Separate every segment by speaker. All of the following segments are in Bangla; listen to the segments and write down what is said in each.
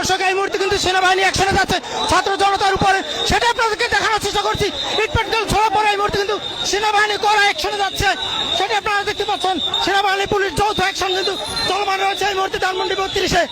Speaker 1: দর্শক, এই মুহূর্তে কিন্তু সেনাবাহিনী একসাথে যাচ্ছে। ছাত্র জনতার উপরে। সেটা আপনাদেরকে দেখানোর চেষ্টা করছি। ইটপাটকেল ছোড়া পরে এই মুহূর্তে কিন্তু সেনাবাহিনী করা একসাথে যাচ্ছে। সেটা আপনারা দেখতে পাচ্ছেন। সেনাবাহিনী, পুলিশ যৌথ অ্যাকশন কিন্তু চলমান রয়েছে। এই মুহূর্তে ধানমন্ডি বত্রিশে।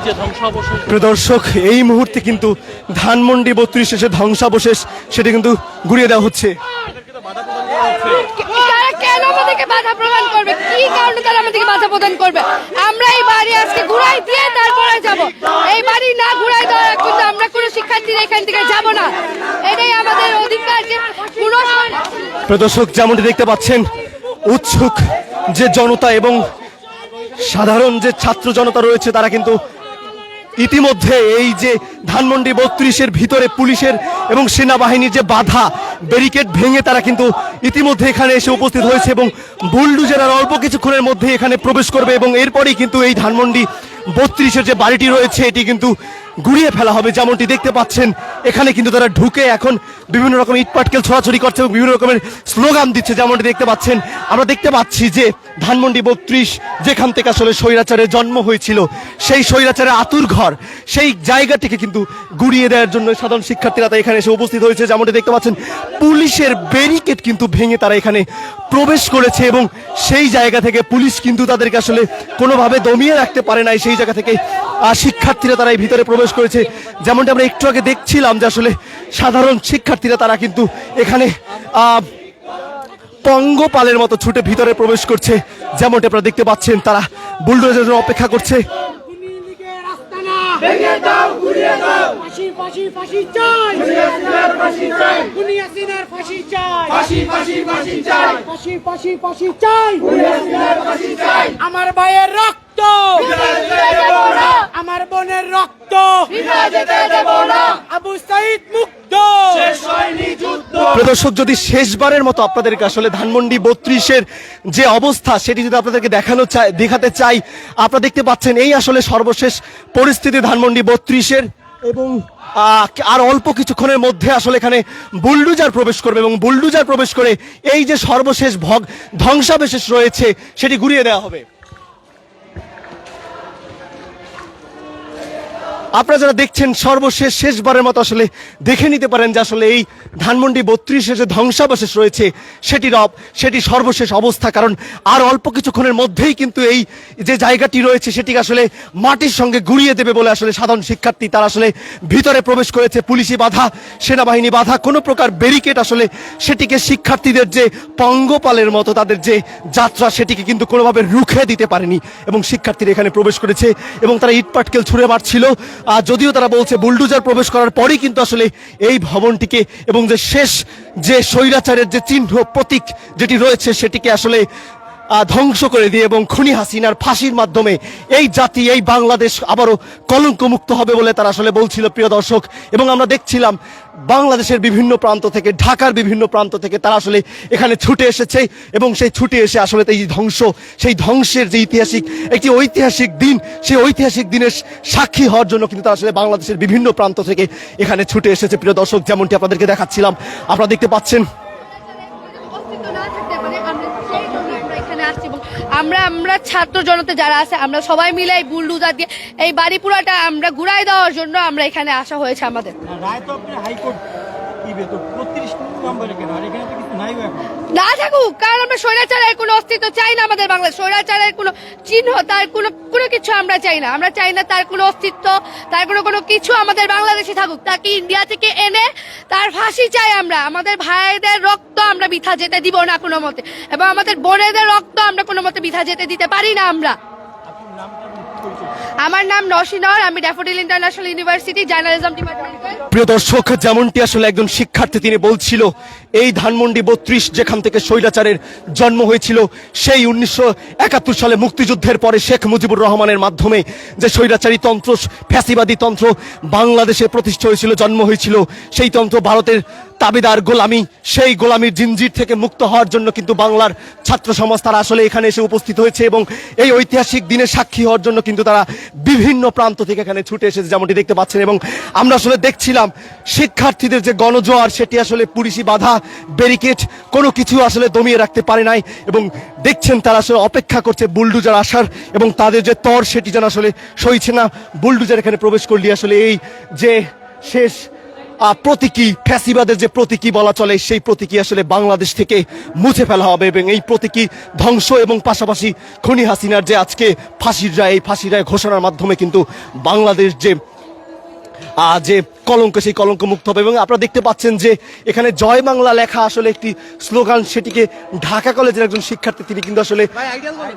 Speaker 2: এই যে ধ্বংসাবশেষ।
Speaker 3: প্রিয় দর্শক এই মুহূর্তে কিন্তু ধানমন্ডি বত্রিশ শেষে ধ্বংসাবশেষ সেটা কিন্তু ঘুরিয়ে দেওয়া হচ্ছে।
Speaker 4: তারা কেন আমাদেরকে বাধা প্রদান করবে? কি কারণে তারা আমাদেরকে বাধা প্রদান করবে? আমরা এই বাড়ি আজকে ঘুরাই দিয়ে তারপরে যাব। এই বাড়ি না ঘুরাই দেওয়া কিন্তু আমরা কোনো শিক্ষার্থীরা এখান থেকে যাব না। এটাই আমাদের অধিকার যে পুরো
Speaker 3: যেমনটি দেখতে পাচ্ছেন উৎসুক যে জনতা এবং সাধারণ যে ছাত্র জনতা রয়েছে তারা কিন্তু ইতিমধ্যে এই যে ধানমন্ডি বত্রিশের ভিতরে পুলিশের এবং সেনাবাহিনীর যে বাধা, ব্যারিকেড ভেঙে তারা কিন্তু ইতিমধ্যে এখানে এসে উপস্থিত হয়েছে এবং বুলডুজার জেলার অল্প কিছুক্ষণের মধ্যে এখানে প্রবেশ করবে এবং এরপরেই কিন্তু এই ধানমন্ডি বত্রিশের যে বাড়িটি রয়েছে, এটি কিন্তু গুড়িয়ে ফেলা হবে যেমনটি দেখতে পাচ্ছেন। এখানে কিন্তু তারা ঢুকে এখন বিভিন্ন রকম ইটপাটকেল ছড়াছড়ি করছে এবং বিভিন্ন রকমের স্লোগান দিচ্ছে যেমনটি দেখতে পাচ্ছেন। আমরা দেখতে পাচ্ছি যে ধানমন্ডি বত্রিশ যেখান থেকে আসলে স্বৈরাচারের জন্ম হয়েছিল, সেই স্বৈরাচারের আতুর ঘর, সেই জায়গাটিকে কিন্তু গুড়িয়ে দেওয়ার জন্য সাধারণ শিক্ষার্থীরা এখানে এসে উপস্থিত হয়েছে। যেমনটি দেখতে পাচ্ছেন, পুলিশের ব্যারিকেড কিন্তু ভেঙে তারা এখানে প্রবেশ করেছে এবং সেই জায়গা থেকে পুলিশ কিন্তু তাদেরকে আসলে কোনোভাবে দমিয়ে রাখতে পারে নাই। সেই জায়গা থেকে শিক্ষার্থীরা তারা এই ভিতরে প্রবেশ করেছে। যেমনটা আমরা একটু আগে দেখছিলাম যে আসলে সাধারণ শিক্ষার্থীরা তারা কিন্তু এখানে পঙ্গপালের মতো ছুটে ভিতরে প্রবেশ করছে। যেমনটা আপনারা দেখতে পাচ্ছেন তারা বুলডোজারের জন্য অপেক্ষা করছে।
Speaker 5: আমার ভাইয়ের রক্ত আমার বোনের রক্ত। আবু সাইদ মুক্ত।
Speaker 3: প্রদর্শক যদি শেষবারের মতো আপনাদেরকে আসলে ধানমন্ডি বত্রিশের যে অবস্থা, সেটি যদি আপনাদেরকে দেখানো চাই, দেখাতে চাই, আপনারা দেখতে পাচ্ছেন এই আসলে সর্বশেষ পরিস্থিতি ধানমন্ডি বত্রিশের এবং আর অল্প কিছুক্ষণের মধ্যে আসলে এখানে বুলডুজার প্রবেশ করবে এবং বুলডুজার প্রবেশ করে এই যে সর্বশেষ ভগ ধ্বংসাবশেষ রয়েছে, সেটি ঘুরিয়ে দেওয়া হবে। আপনারা যারা দেখছেন, সর্বশেষ, শেষবারের মতো আসলে দেখে নিতে পারেন যে আসলে এই ধানমন্ডি বত্রিশে যে ধ্বংসাবশেষ রয়েছে সেটির সেটি সর্বশেষ অবস্থা। কারণ আর অল্প কিছুক্ষণের মধ্যেই কিন্তু এই যে জায়গাটি রয়েছে, সেটিকে আসলে মাটির সঙ্গে গুড়িয়ে দেবে বলে আসলে সাধারণ শিক্ষার্থী তারা আসলে ভিতরে প্রবেশ করেছে। পুলিশি বাধা, সেনাবাহিনী বাধা, কোনো প্রকার ব্যারিকেড আসলে সেটিকে শিক্ষার্থীদের যে পঙ্গপালের মতো তাদের যে যাত্রা, সেটিকে কিন্তু কোনোভাবে রুখে দিতে পারেনি। এবং শিক্ষার্থীরা এখানে প্রবেশ করেছে এবং তারা ইটপাটকেল ছুঁড়ে মারছিল। যদিও তারা বলছে বুলডুজার প্রবেশ করার পরেই কিন্তু আসলে এই ভবনটিকে এবং যে শেষ যে স্বৈরাচারের যে চিহ্ন প্রতীক যেটি রয়েছে সেটিকে আসলে ধ্বংস করে দিয়ে এবং খুনি হাসিনার ফাঁসির মাধ্যমে এই জাতি, এই বাংলাদেশ আবারও কলঙ্কমুক্ত হবে বলে তারা আসলে বলছিল, প্রিয় দর্শক। এবং আমরা দেখছিলাম, বাংলাদেশের বিভিন্ন প্রান্ত থেকে, ঢাকার বিভিন্ন প্রান্ত থেকে তারা আসলে এখানে ছুটে এসেছে এবং সেই ছুটে এসে আসলে এই ধ্বংস, সেই ধ্বংসের যে ঐতিহাসিক, একটি ঐতিহাসিক দিন, সেই ঐতিহাসিক দিনের সাক্ষী হওয়ার জন্য কিন্তু তারা আসলে বাংলাদেশের বিভিন্ন প্রান্ত থেকে এখানে ছুটে এসেছে, প্রিয় দর্শক। যেমনটি আপনাদেরকে দেখাচ্ছিলাম, আপনারা দেখতে পাচ্ছেন।
Speaker 4: আসছি এবং আমরা আমরা ছাত্র জনতা যারা আছে আমরা সবাই মিলে এই বুলডুজার দিয়ে এই বাড়ি পুরাটা আমরা ঘুরাই দেওয়ার জন্য আমরা এখানে আসা হয়েছে আমাদের।
Speaker 1: রায় তো হাইকোর্ট
Speaker 4: না থাকুক কারণ আমরা স্বৈরাচারের কোনো অস্তিত্ব চাই না আমাদের বাংলাদেশ স্বৈরাচারের কোনো চিহ্ন তার কোনো কোনো কিছু আমরা চাই না। আমরা চাই না তার কোনো অস্তিত্ব, তার কোনো কোনো কিছু আমাদের বাংলাদেশে থাকুক। তাকে ইন্ডিয়া থেকে এনে তার ফাঁসি চাই আমরা? আমাদের ভাইদের রক্ত আমরা বিথা যেতে দিব না কোনো মতে। এবং আমাদের বোনেদের রক্ত আমরা কোনো মতে বিথা যেতে দিতে পারি না আমরা। আমার নাম নসিনর আমি ড্যাফোডিল ইন্টারন্যাশনাল ইউনিভার্সিটি, জার্নালিজম ডিপার্টমেন্টের
Speaker 3: প্রিয় দর্শক, যেমনটি আসলে একজন শিক্ষার্থী তিনি বলছিল, এই ধানমন্ডি বত্রিশ যেখান থেকে স্বৈরাচারের জন্ম হয়েছিল, সেই উনিশশো একাত্তর সালে মুক্তিযুদ্ধের পরে শেখ মুজিবুর রহমানের মাধ্যমে যে স্বৈরাচারী তন্ত্র, ফ্যাসিবাদী তন্ত্র বাংলাদেশে প্রতিষ্ঠা হয়েছিল, জন্ম হয়েছিল, সেই তন্ত্র ভারতের তাবেদার গোলামি, সেই গোলামির জিনজির থেকে মুক্ত হওয়ার জন্য কিন্তু বাংলার ছাত্র সমাজ তারা আসলে এখানে এসে উপস্থিত হয়েছে এবং এই ঐতিহাসিক দিনের সাক্ষী হওয়ার জন্য কিন্তু তারা বিভিন্ন প্রান্ত থেকে এখানে ছুটে এসেছে, যেমনটি দেখতে পাচ্ছেন এবং আমরা আসলে দেখছিলাম শিক্ষার্থীদের যে গণজোয়ার, সেটি আসলে পুলিশি বাধা, ব্যারিকেড, কোনো কিছু আসলে দমিয়ে রাখতে পারে নাই এবং দেখছেন তারা আসলে অপেক্ষা করছে বুলডুজার আসার এবং তাদের যে তর, সেটি যেন আসলে সইছে না। বুলডুজার এখানে প্রবেশ করলে আসলে এই যে শেষ প্রতীকী ফ্যাসিবাদের যে প্রতীকী বলা চলে সেই প্রতীকী আসলে বাংলাদেশ থেকে মুছে ফেলা হবে এবং এই প্রতীকী ধ্বংস এবং পাশাপাশি খনি হাসিনার যে আজকে ফাঁসির রায় এই ফাঁসির রায় ঘোষণার মাধ্যমে কিন্তু বাংলাদেশ যে যে কলঙ্ক সেই কলঙ্ক মুক্ত হবে এবং আপনারা দেখতে পাচ্ছেন যে এখানে জয় বাংলা লেখা আসলে একটি স্লোগান সেটিকে ঢাকা কলেজের একজন শিক্ষার্থী তিনি কিন্তু আসলে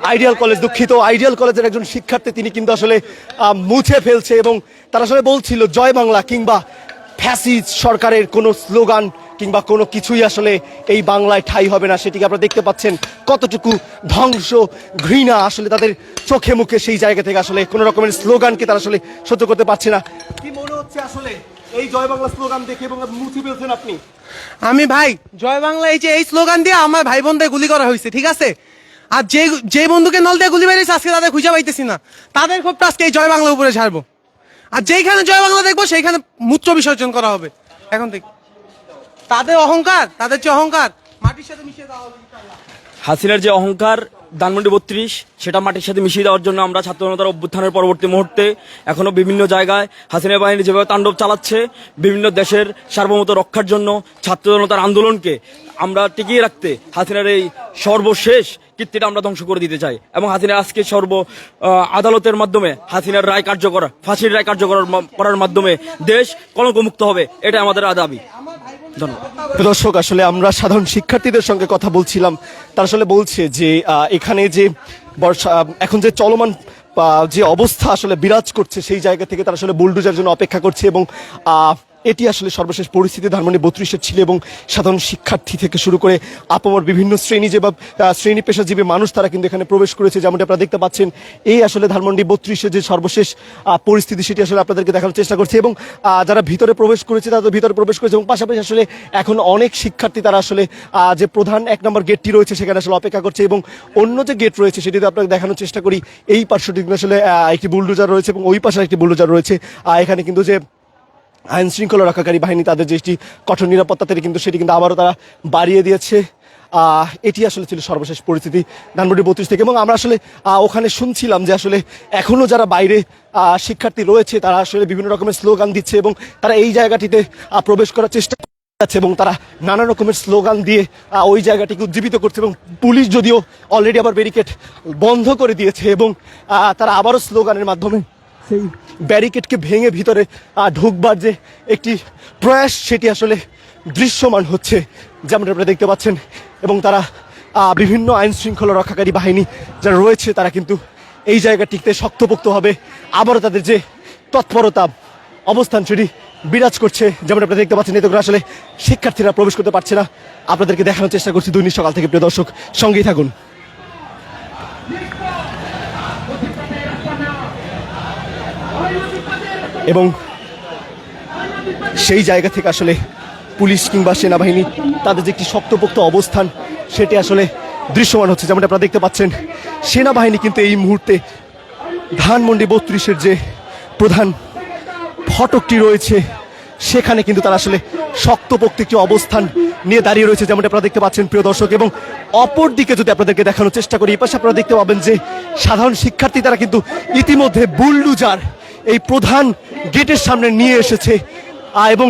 Speaker 3: আইডিয়াল কলেজ দুঃখিত আইডিয়াল কলেজের একজন শিক্ষার্থী তিনি কিন্তু আসলে মুছে ফেলছে এবং তারা আসলে বলছিল জয় বাংলা কিংবা ফ্যাসিজ সরকারের কোনো স্লোগান কিংবা কোনো কিছুই আসলে এই বাংলায় ঠাই হবে না, সেটিকে আপনারা দেখতে পাচ্ছেন কতটুকু ধ্বংস ঘৃণা আসলে তাদের চোখে মুখে সেই জায়গা থেকে আসলে কোনো রকমের স্লোগানকে তারা আসলে সহ্য করতে পারছে না। কি মনে হচ্ছে আসলে এই জয় বাংলা স্লোগান দেখে এবং মুছে ফেলছেন আপনি?
Speaker 2: আমি ভাই, জয় বাংলা এই যে এই স্লোগান দিয়ে আমার ভাই বোনদের গুলি করা হয়েছে, ঠিক আছে? আর যে যে বন্ধুকে নল দিয়ে গুলি বেরিয়েছে আজকে তাদের খুঁজে পাইতেছি না। তাদের খুব আজকে এই জয় বাংলা উপরে ছাড়বো। আর যেইখানে জয় বাংলা দেখব, সেইখানে মূত্র বিসর্জন করা হবে। এখন থেকে তাদের অহংকার, তাদের যে অহংকার, মাটির সাথে মিশিয়ে দেওয়া
Speaker 6: হাসিনার যে অহংকার, ধানমন্ডি বত্রিশ, সেটা মাটির সাথে মিশিয়ে দেওয়ার জন্য আমরা ছাত্র জনতার অভ্যুত্থানের পরবর্তী মুহূর্তে এখনও বিভিন্ন জায়গায় হাসিনা বাহিনী যেভাবে তাণ্ডব চালাচ্ছে, বিভিন্ন দেশের সার্বভৌমত্ব রক্ষার জন্য ছাত্র জনতার আন্দোলনকে আমরা টিকিয়ে রাখতে হাসিনার এই সর্বশেষ কীর্তিটা আমরা ধ্বংস করে দিতে চাই। এবং হাসিনার আজকে সর্ব আদালতের মাধ্যমে হাসিনার রায় কার্যকর, ফাঁসির রায় কার্যকর করার মাধ্যমে দেশ কলঙ্কমুক্ত হবে এটা আমাদের দাবি।
Speaker 3: দর্শক, আসলে আমরা সাধারণ শিক্ষার্থীদের সঙ্গে কথা বলছিলাম। তারা আসলে বলছে যে এখানে যে বর্ষা এখন যে চলমান যে অবস্থা আসলে বিরাজ করছে, সেই জায়গা থেকে তারা আসলে বুলডুজার জন্য অপেক্ষা করছে এবং এটি আসলে সর্বশেষ পরিস্থিতি। ধানমন্ডি বত্রিশের ছিল এবং সাধারণ শিক্ষার্থী থেকে শুরু করে আপামর বিভিন্ন শ্রেণি যে বা শ্রেণি পেশাজীবী মানুষ তারা কিন্তু এখানে প্রবেশ করেছে, যেমনটি আপনারা দেখতে পাচ্ছেন। এই আসলে ধানমন্ডি বত্রিশের যে সর্বশেষ পরিস্থিতি সেটি আসলে আপনাদেরকে দেখানোর চেষ্টা করছে এবং যারা ভিতরে প্রবেশ করেছে তারা ভিতরে প্রবেশ করেছে এবং পাশাপাশি আসলে এখন অনেক শিক্ষার্থী তারা আসলে যে প্রধান এক নম্বর গেটটি রয়েছে সেখানে আসলে অপেক্ষা করছে এবং অন্য যে গেট রয়েছে সেটি তো আপনাকে দেখানোর চেষ্টা করি। এই পার্শ্বটি আসলে একটি বুলডোজার রয়েছে এবং ওই পাশে একটি বুলডোজার রয়েছে। এখানে কিন্তু যে আইন শৃঙ্খলা রক্ষাকারী বাহিনী তাদের যেটি কঠোর নিরাপত্তা থেকে কিন্তু সেটি কিন্তু আবারও তারা বাড়িয়ে দিয়েছে। এটি আসলে ছিল সর্বশেষ পরিস্থিতি ধানমন্ডি বত্রিশ থেকে। এবং আমরা আসলে ওখানে শুনছিলাম যে আসলে এখনও যারা বাইরে শিক্ষার্থী রয়েছে তারা আসলে বিভিন্ন রকমের স্লোগান দিচ্ছে এবং তারা এই জায়গাটিতে প্রবেশ করার চেষ্টা যাচ্ছে এবং তারা নানা রকমের স্লোগান দিয়ে ওই জায়গাটিকে উজ্জীবিত করছে এবং পুলিশ যদিও অলরেডি আবার ব্যারিকেড বন্ধ করে দিয়েছে এবং তারা আবারও স্লোগানের মাধ্যমে সেই ব্যারিকেডকে ভেঙে ভিতরে ঢুকবার যে একটি প্রয়াস, সেটি আসলে দৃশ্যমান হচ্ছে যেমন আপনারা দেখতে পাচ্ছেন। এবং তারা বিভিন্ন আইন শৃঙ্খলা রক্ষাকারী বাহিনী যারা রয়েছে, তারা কিন্তু এই জায়গাটিতে শক্তপোক্ত হবে। আবারও তাদের যে তৎপরতা, অবস্থান, সেটি বিরাজ করছে। যেমন আপনারা দেখতে পাচ্ছেন এতে করে আসলে শিক্ষার্থীরা প্রবেশ করতে পারছে না। আপনাদেরকে দেখানোর চেষ্টা করছি দৈনিক সকাল থেকে। প্রিয় দর্শক, সঙ্গেই থাকুন। এবং সেই জায়গা থেকে আসলে পুলিশ কিংবা সেনাবাহিনী, তাদের যে একটি শক্তপোক্ত অবস্থান, সেটি আসলে দৃশ্যমান হচ্ছে। যেমন আপনারা দেখতে পাচ্ছেন, সেনাবাহিনী কিন্তু এই মুহূর্তে ধানমন্ডি বত্রিশের যে প্রধান ফটকটি রয়েছে, সেখানে কিন্তু তারা আসলে শক্তপোক্ত একটি অবস্থান নিয়ে দাঁড়িয়ে রয়েছে, যেমনটা আপনারা দেখতে পাচ্ছেন, প্রিয় দর্শক। এবং অপর দিকে যদি আপনাদেরকে দেখানোর চেষ্টা করি, এই পাশে আপনারা দেখতে পাবেন যে সাধারণ শিক্ষার্থী তারা কিন্তু ইতিমধ্যে বুলডুজার, এই প্রধান গেটের সামনে নিয়ে এসেছে। এবং